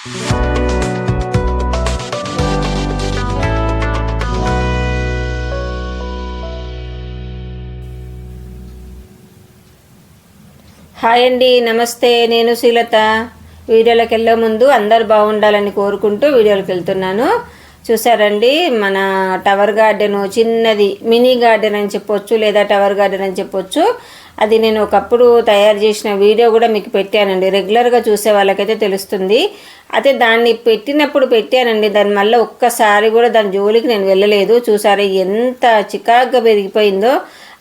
Hi అండి నమస్తే. నేను శ్రీలత. వీడియోలోకి వెళ్ళే ముందు అందరు బాగుండాలని కోరుకుంటూ వీడియోలోకి వెళ్తున్నాను చూసారండి మన టవర్ గార్డెన్ చిన్నది మినీ గార్డెన్ అని చెప్పొచ్చు లేదా టవర్ గార్డెన్ అని చెప్పొచ్చు. అది నేను ఒకప్పుడు తయారు చేసిన వీడియో కూడా మీకు పెట్టానండి. రెగ్యులర్గా చూసే వాళ్ళకైతే తెలుస్తుంది. అయితే దాన్ని పెట్టినప్పుడు పెట్టానండి. దాని మళ్ళీ ఒక్కసారి కూడా దాని జోలికి నేను వెళ్ళలేదు. చూసారా ఎంత చికాకుగా పెరిగిపోయిందో.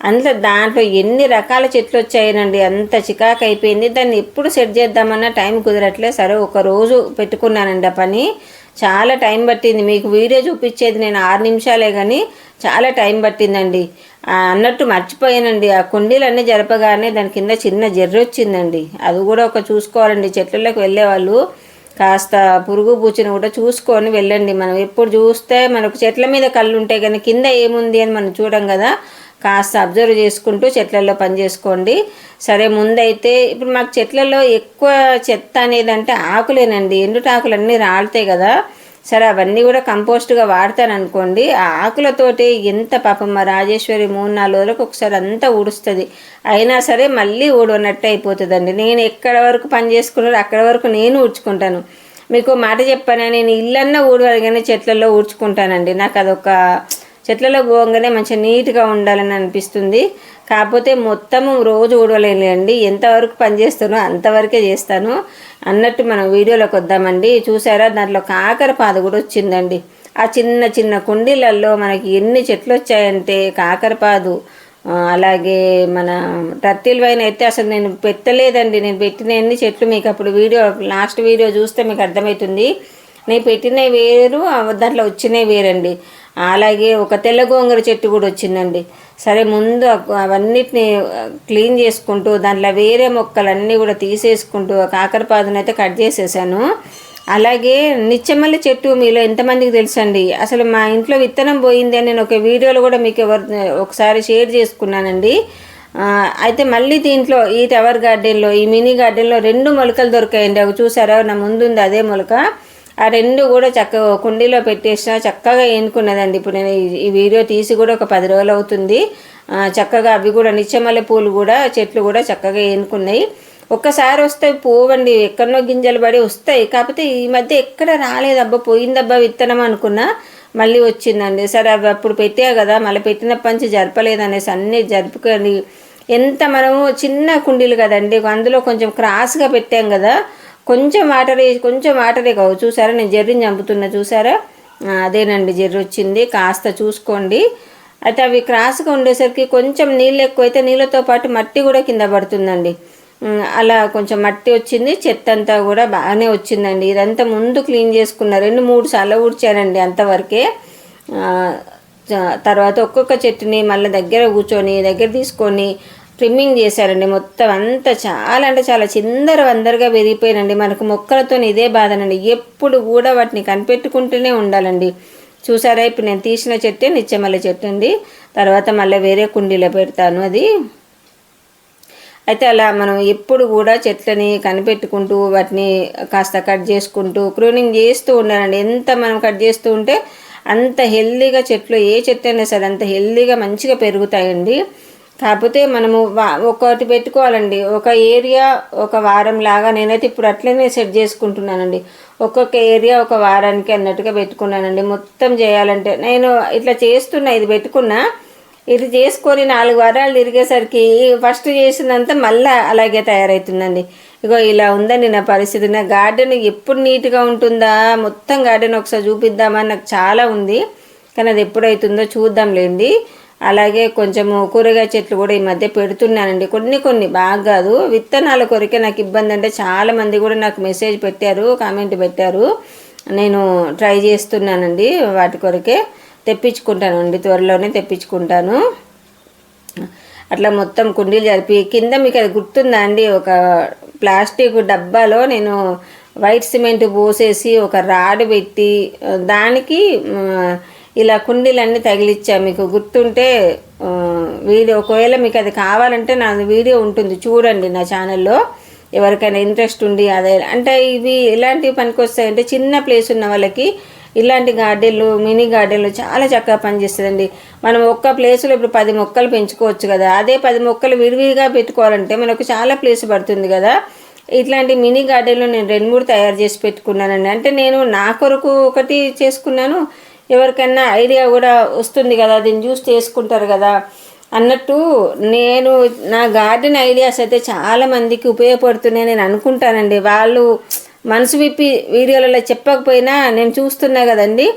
అంత దాంట్లో ఎన్ని రకాల చెట్లు వచ్చాయనండి. అంత చికాకు అయిపోయింది. దాన్ని ఎప్పుడు సెట్ చేద్దామన్నా టైం కుదరట్లే సరే ఒక రోజు పెట్టుకున్నానండి ఆ పని. చాలా టైం పట్టింది. మీకు వీడియో చూపించేది నేను ఆరు నిమిషాలే కానీ చాలా టైం పట్టిందండి. అన్నట్టు మర్చిపోయానండి. ఆ కుండీలన్నీ జరపగానే దాని కింద చిన్న జర్రి వచ్చిందండి అది కూడా ఒక చూసుకోవాలండి. చెట్లలోకి వెళ్ళేవాళ్ళు కాస్త పురుగు పూచిని కూడా చూసుకొని వెళ్ళండి. మనం ఎప్పుడు చూస్తే మనకు చెట్ల మీద కళ్ళు ఉంటాయి కానీ కింద ఏముంది అని మనం చూడం కదా. కాస్త అబ్జర్వ్ చేసుకుంటూ చెట్లలో పని చేసుకోండి. సరే ముందైతే ఇప్పుడు మాకు చెట్లలో ఎక్కువ చెత్త అనేది అంటే ఆకులేనండి. ఎండుటాకులు అన్నీ రాలుతాయి కదా? సరే అవన్నీ కూడా కంపోస్ట్గా వాడతాను అనుకోండి ఆ ఆకులతోటి ఎంత పాపం మా రాజేశ్వరి మూడు నాలుగు రోజులకు ఒకసారి అంతా ఊడుస్తుంది. అయినా సరే మళ్ళీ ఊడనట్టు అయిపోతుందండి. నేను ఎక్కడ వరకు పని చేసుకున్నారో అక్కడ వరకు నేను ఊడ్చుకుంటాను. మీకు మాట చెప్పాను? నేను ఇల్లన్నా ఊడవాలి కానీ చెట్లలో ఊడ్చుకుంటానండి. నాకు అదొక చెట్లలో పోగానే మంచిగా నీట్గా ఉండాలని అనిపిస్తుంది. కాకపోతే మొత్తము రోజు ఊడవలేండి ఎంతవరకు పని చేస్తానో అంతవరకే చేస్తాను. అన్నట్టు మనం వీడియోలోకి వద్దామండి. చూసారా? దాంట్లో కాకర పాద కూడా వచ్చిందండి. ఆ చిన్న చిన్న కుండీలలో మనకి ఎన్ని చెట్లు వచ్చాయంటే కాకరపాదు అలాగే మన టర్టిల్ వైన్ అయితే అసలు నేను పెట్టలేదండి. నేను పెట్టిన ఎన్ని చెట్లు మీకు అప్పుడు వీడియో లాస్ట్ వీడియో చూస్తే మీకు అర్థమవుతుంది. నేను పెట్టినవి వేరు దాంట్లో వచ్చినవి వేరండి. అలాగే ఒక తెల్ల గోంగూర చెట్టు కూడా వచ్చిందండి. సరే ముందు అవన్నిటిని క్లీన్ చేసుకుంటూ దాంట్లో వేరే మొక్కలన్నీ కూడా తీసేసుకుంటూ కాకరపాదును అయితే కట్ చేసేసాను. అలాగే నిత్యమల్లి చెట్టు మీలో ఎంతమందికి తెలుసండి? అసలు మా ఇంట్లో విత్తనం పోయింది అని నేను ఒక వీడియోలో కూడా మీకు ఎవరు ఒకసారి షేర్ చేసుకున్నానండి. అయితే మళ్ళీ దీంట్లో ఈ టవర్ గార్డెన్లో ఈ మినీ గార్డెన్లో రెండు మొలకలు దొరికాయండి. అవి చూసారా? నా ముందుంది అదే మొలక. ఆ రెండు కూడా చక్కగా కుండీలో పెట్టేసిన చక్కగా ఎన్నుకున్నదండి ఇప్పుడు నేను ఈ- వీడియో తీసి కూడా ఒక పది రోజులు అవుతుంది. చక్కగా అవి కూడా నిత్యమల్లె పూలు కూడా చెట్లు కూడా చక్కగా ఎన్నుకున్నాయి ఒక్కసారి వస్తాయి పోవండి. ఎక్కడనో గింజలు పడి వస్తాయి. కాకపోతే ఈ మధ్య ఎక్కడ రాలేదబ్బా. పోయిందబ్బా విత్తనం అనుకున్నా మళ్ళీ వచ్చిందండి. సరే అవి అప్పుడు పెట్టా కదా. మళ్ళీ పెట్టినప్పటి నుంచి జరపలేదు అనేసి అన్నీ జరుపుకొని ఎంత మనము చిన్న కుండీలు కదండి అందులో కొంచెం క్రాస్గా పెట్టాం కదా. కొంచెం వాటర్ వేసి కొంచెం వాటరే కావు చూసారా? నేను జర్రిని చంపుతున్నా చూసారా? అదేనండి జర్రి వచ్చింది. కాస్త చూసుకోండి. అయితే అవి క్రాస్గా ఉండేసరికి కొంచెం నీళ్ళు ఎక్కువైతే నీళ్ళతో పాటు మట్టి కూడా కింద పడుతుందండి. అలా కొంచెం మట్టి వచ్చింది. చెత్త అంతా కూడా బాగానే వచ్చిందండి. ఇదంతా ముందు క్లీన్ చేసుకున్న రెండు మూడు సార్లు ఊడ్చానండి అంతవరకే. తర్వాత ఒక్కొక్క చెట్టుని మళ్ళీ దగ్గర కూర్చొని దగ్గర తీసుకొని ట్రిమ్మింగ్ చేశారండి. మొత్తం అంతా చాలా అంటే చాలా చిందర వందరగా పెరిగిపోయినండి మనకు మొక్కలతో ఇదే బాధనండి. ఎప్పుడు కూడా వాటిని కనిపెట్టుకుంటూనే ఉండాలండి. చూసారా? ఇప్పుడు నేను తీసిన చెట్టే నిత్యమల్ల చెట్టు అండి. తర్వాత మళ్ళీ వేరే కుండీలో పెడతాను అది. అయితే అలా మనం ఎప్పుడు కూడా చెట్లని కనిపెట్టుకుంటూ వాటిని కాస్త కట్ చేసుకుంటూ క్రూనింగ్ చేస్తూ ఉండాలండి. ఎంత మనం కట్ చేస్తూ ఉంటే అంత హెల్దీగా చెట్లు ఏ చెట్టు అయినా సరే అంత హెల్దీగా మంచిగా పెరుగుతాయండి. కాకపోతే మనము వా ఒకటి పెట్టుకోవాలండి. ఒక ఏరియా ఒక వారం లాగా నేనైతే ఇప్పుడు అట్లనే సెట్ చేసుకుంటున్నానండి. ఒక్కొక్క ఏరియా ఒక వారానికి అన్నట్టుగా పెట్టుకున్నానండి. మొత్తం చేయాలంటే నేను ఇట్లా చేస్తున్నా ఇది పెట్టుకున్నా. ఇది చేసుకొని నాలుగు వారాలు తిరిగేసరికి ఫస్ట్ చేసినంత మళ్ళీ అలాగే తయారవుతుందండి ఇగో ఇలా ఉందండి నా పరిస్థితి. నా గార్డెన్ ఎప్పుడు నీట్గా ఉంటుందా? మొత్తం గార్డెన్ ఒకసారి చూపిద్దామని నాకు చాలా ఉంది. కానీ అది ఎప్పుడైతుందో చూద్దాంలేండి. అలాగే కొంచెము కూరగాయ చెట్లు కూడా ఈ మధ్య పెడుతున్నానండి. కొన్ని కొన్ని బాగా కాదు. విత్తనాల కొరికే నాకు ఇబ్బంది అంటే చాలామంది కూడా నాకు మెసేజ్ పెట్టారు కామెంట్ పెట్టారు. నేను ట్రై చేస్తున్నానండి వాటి కొరకే. తెప్పించుకుంటానండి త్వరలోనే తెప్పించుకుంటాను. అట్లా మొత్తం కుండీలు జరిపి కింద మీకు అది గుర్తుందా అండి? ఒక ప్లాస్టిక్ డబ్బాలో నేను వైట్ సిమెంట్ పోసేసి ఒక రాడ్ పెట్టి దానికి ఇలా కుండీలన్నీ తగిలిచ్చా. మీకు గుర్తుంటే వీడియో ఒకవేళ మీకు అది కావాలంటే నా వీడియో ఉంటుంది చూడండి నా ఛానల్లో. ఎవరికైనా ఇంట్రెస్ట్ ఉండి అదే. అంటే ఇవి ఎలాంటివి పనికొస్తాయంటే చిన్న ప్లేస్ ఉన్న వాళ్ళకి ఇలాంటి గార్డెన్లు మినీ గార్డెన్లు చాలా చక్కగా పనిచేస్తుందండి. మనం ఒక్క ప్లేస్లో ఇప్పుడు పది మొక్కలు పెంచుకోవచ్చు కదా. అదే పది మొక్కలు విడివిడిగా పెట్టుకోవాలంటే మనకు చాలా ప్లేస్ పడుతుంది కదా. ఇట్లాంటి మినీ గార్డెన్లు నేను రెండు మూడు తయారు చేసి పెట్టుకున్నానండి. అంటే నేను నా కొరకు ఒకటి చేసుకున్నాను. ఎవరికైనా ఐడియా కూడా వస్తుంది కదా దీన్ని చూసి చేసుకుంటారు కదా. అన్నట్టు నేను నా గార్డెన్ ఐడియాస్ అయితే చాలా మందికి ఉపయోగపడుతున్నాయి నేను అనుకుంటానండి. వాళ్ళు మనసు విప్పి వీడియోలలో చెప్పకపోయినా నేను చూస్తున్నా కదండి.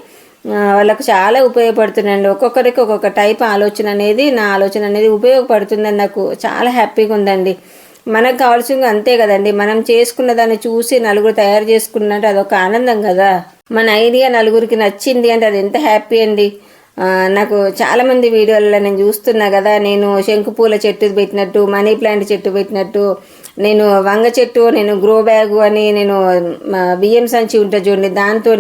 వాళ్ళకు చాలా ఉపయోగపడుతుందండి ఒక్కొక్కరికి ఒక్కొక్క టైప్ ఆలోచన అనేది నా ఆలోచన అనేది ఉపయోగపడుతుందని నాకు చాలా హ్యాపీగా ఉందండి. మనకు కావాల్సింది అంతే కదండి. మనం చేసుకున్న దాన్ని చూసి నలుగురు తయారు చేసుకున్నట్టు అదొక ఆనందం కదా. మన ఐడియా నలుగురికి నచ్చింది అంటే అది ఎంత హ్యాపీ అండి. నాకు చాలామంది వీడియోలలో నేను చూస్తున్నా కదా నేను శంకుపూల చెట్టు పెట్టినట్టు మనీ ప్లాంట్ చెట్టు పెట్టినట్టు నేను వంగ చెట్టు నేను గ్రో బ్యాగు అని నేను మా బియ్యం సంచి ఉంటుంది చూడండి దాంతో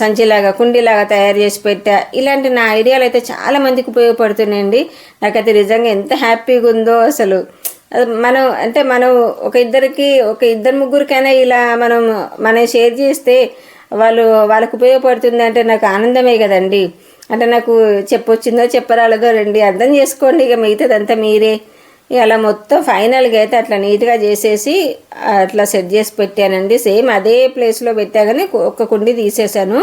సంచిలాగా కుండీలాగా తయారు చేసి పెట్టా. ఇలాంటి నా ఐడియాలు అయితే చాలా మందికి ఉపయోగపడుతున్నాయండి. నాకైతే నిజంగా ఎంత హ్యాపీగా ఉందో అసలు. మనం అంటే మనం ఒక ఇద్దరికి ఒక ఇద్దరు ముగ్గురికైనా ఇలా మనం మనం షేర్ చేస్తే వాళ్ళు వాళ్ళకు ఉపయోగపడుతుంది అంటే నాకు ఆనందమే కదండి. అంటే నాకు చెప్పొచ్చిందో చెప్పరాలేదో రండి అర్థం చేసుకోండి ఇక మిగతాదంతా మీరే. ఇక అలా మొత్తం ఫైనల్గా అయితే అట్లా నీట్గా చేసేసి అట్లా సెట్ చేసి పెట్టానండి. సేమ్ అదే ప్లేస్లో పెట్టా కానీ ఒక్క కుండి తీసేసాను.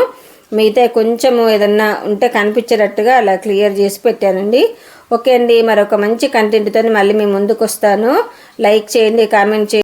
మిగతా కొంచెం ఏదన్నా ఉంటే కనిపించేటట్టుగా అలా క్లియర్ చేసి పెట్టానండి. ఓకే అండి మరొక మంచి కంటెంట్తో మళ్ళీ మీ ముందుకు వస్తాను లైక్ చేయండి కామెంట్ చేయండి.